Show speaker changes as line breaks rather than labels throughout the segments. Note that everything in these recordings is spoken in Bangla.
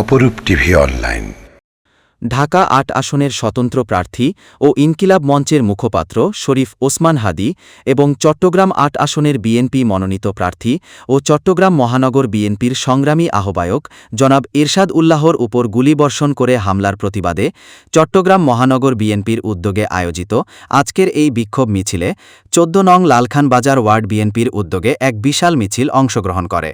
অপরূপ টিভি অনলাইন।
ঢাকা আট আসনের স্বতন্ত্র প্রার্থী ও ইনকিলাব মঞ্চের মুখপাত্র শরীফ ওসমান হাদি এবং চট্টগ্রাম আট আসনের বিএনপি মনোনীত প্রার্থী ও চট্টগ্রাম মহানগর বিএনপির সংগ্রামী আহ্বায়ক জনাব এরশাদ উল্লাহর উপর গুলিবর্ষণ করে হামলার প্রতিবাদে চট্টগ্রাম মহানগর বিএনপির উদ্যোগে আয়োজিত আজকের এই বিক্ষোভ মিছিলে চোদ্দ নং লালখান বাজার ওয়ার্ড বিএনপির উদ্যোগে এক বিশাল মিছিল অংশগ্রহণ করে।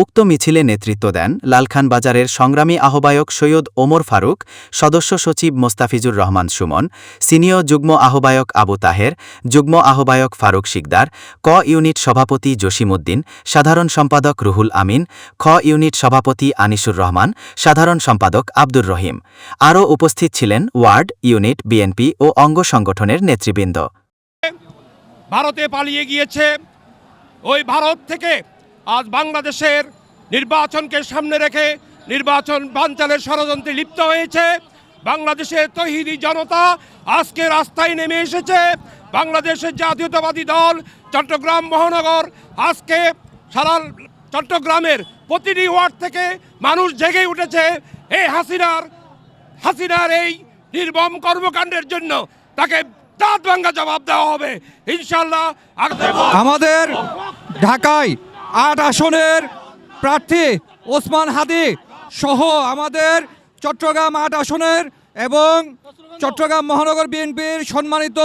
উক্ত মিছিলে নেতৃত্ব দেন লালখান বাজারের সংগ্রামী আহ্বায়ক সৈয়দ ওমর ফারুক, সদস্য সচিব মোস্তাফিজুর রহমান সুমন, সিনিয়র যুগ্ম আহ্বায়ক আবু তাহের, যুগ্ম আহ্বায়ক ফারুক শিকদার, ক ইউনিট সভাপতি জসিমউদ্দিন, সাধারণ সম্পাদক রুহুল আমিন, খ ইউনিট সভাপতি আনিসুর রহমান, সাধারণ সম্পাদক আব্দুর রহিম। আরও উপস্থিত ছিলেন ওয়ার্ড, ইউনিট, বিএনপি ও অঙ্গ সংগঠনের নেতৃবৃন্দ।
ভারতে পালিয়ে গিয়েছে। ওই ভারত থেকে আজ বাংলাদেশের নির্বাচনকে সামনে রেখে নির্বাচন বানচালের ষড়যন্ত্রে লিপ্ত হয়েছে। বাংলাদেশের তহিদি জনতা আজকে রাস্তায় নেমে এসেছে। বাংলাদেশের জাতীয়তাবাদী দল চট্টগ্রাম মহানগর আজকে সারা চট্টগ্রামের প্রতিটি ওয়ার্ড থেকে মানুষ জেগে উঠেছে। এই হাসিনার হাসিনার এই নির্মম কর্মকাণ্ডের জন্য তাকে দাঁত ভাঙ্গা জবাব দেওয়া হবে। ইনশাল্লাহ
আমাদের ঢাকায় আট আসনের প্রার্থী ওসমান হাদি সহ আমাদের চট্টগ্রাম আট আসনের এবং চট্টগ্রাম মহানগর বিএনপির সম্মানিত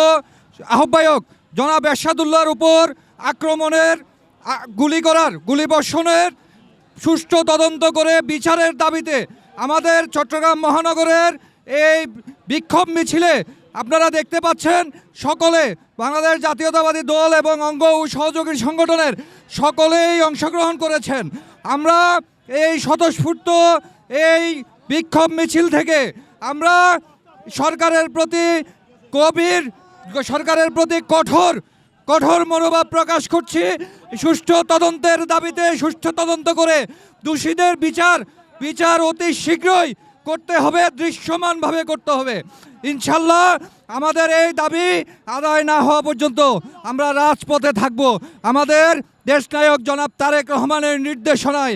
আহ্বায়ক জনাব এরশাদুল্লাহর উপর আক্রমণের গুলি করার গুলিবর্ষণের সুষ্ঠু তদন্ত করে বিচারের দাবিতে আমাদের চট্টগ্রাম মহানগরের এই বিক্ষোভ মিছিলে আপনারা দেখতে পাচ্ছেন সকলে, বাংলাদেশ জাতীয়তাবাদী দল এবং অঙ্গ ও সহযোগী সংগঠনের সকলেই অংশগ্রহণ করেছেন। আমরা এই স্বতঃস্ফূর্ত এই বিক্ষোভ মিছিল থেকে আমরা সরকারের প্রতি গভীর, সরকারের প্রতি কঠোর কঠোর মনোভাব প্রকাশ করছি। সুষ্ঠু তদন্তের দাবিতে সুষ্ঠু তদন্ত করে দোষীদের বিচার বিচার অতি শীঘ্রই করতে হবে, দৃশ্যমানভাবে করতে হবে। ইনশাল্লাহ আমাদের এই দাবি আদায় না হওয়া পর্যন্ত আমরা রাজপথে থাকব। আমাদের দেশনায়ক জনাব তারেক রহমানের নির্দেশনায়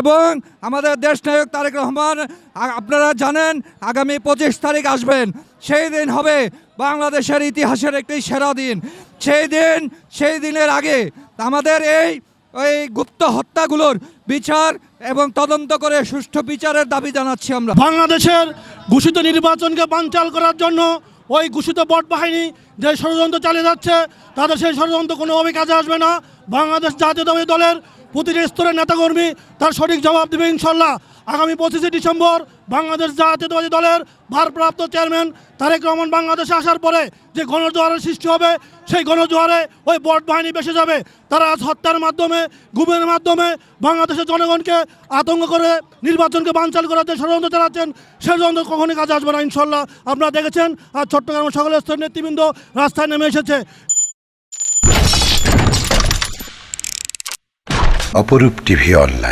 এবং আমাদের দেশনায়ক তারেক রহমান আপনারা জানেন আগামী পঁচিশ তারিখ আসবেন। সেই দিন হবে বাংলাদেশের ইতিহাসের একটি সেরা দিন। সেই দিন, সেই দিনের আগে আমাদের এই ওই গুপ্ত হত্যাগুলোর বিচার এবং তদন্ত করে সুষ্ঠু বিচারের দাবি জানাচ্ছি আমরা।
বাংলাদেশের ঘোষিত নির্বাচনকে বানচাল করার জন্য ওই ঘোষিত বট বাহিনী যে ষড়যন্ত্র চালিয়ে যাচ্ছে, তাদের সেই ষড়যন্ত্র কোনোভাবে কাজে আসবে না। বাংলাদেশ জাতীয়তাবাদী দলের প্রতিটি স্তরের নেতাকর্মী তার সঠিক জবাব দেবে ইনশাল্লাহ। আগামী পঁচিশে ডিসেম্বর বাংলাদেশ জাতীয়তাবাদী দলের ভারপ্রাপ্ত চেয়ারম্যান তারেক রহমান বাংলাদেশে আসার পরে যে গণজোয়ারের সৃষ্টি হবে, সেই গণজোয়ারে ওই বট বাহিনী বেসে যাবে। তারা আজ হত্যার মাধ্যমে, গুমের মাধ্যমে বাংলাদেশের জনগণকে আতঙ্ক করে নির্বাচনকে বানচাল করার যে ষড়যন্ত্র চালাচ্ছেন সেই যন্ত্র কখনই কাজে আসবে না, ইনশাল্লাহ। আপনারা দেখেছেন আর চট্টগ্রামের সকল স্তরের নেতৃবৃন্দ রাস্তায় নেমে এসেছে।
অপরূপ টিভি অনলাইন।